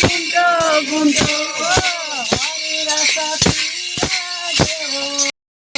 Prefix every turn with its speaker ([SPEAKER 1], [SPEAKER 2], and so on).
[SPEAKER 1] गुंडो गुंडो हरे रसा पिया देहो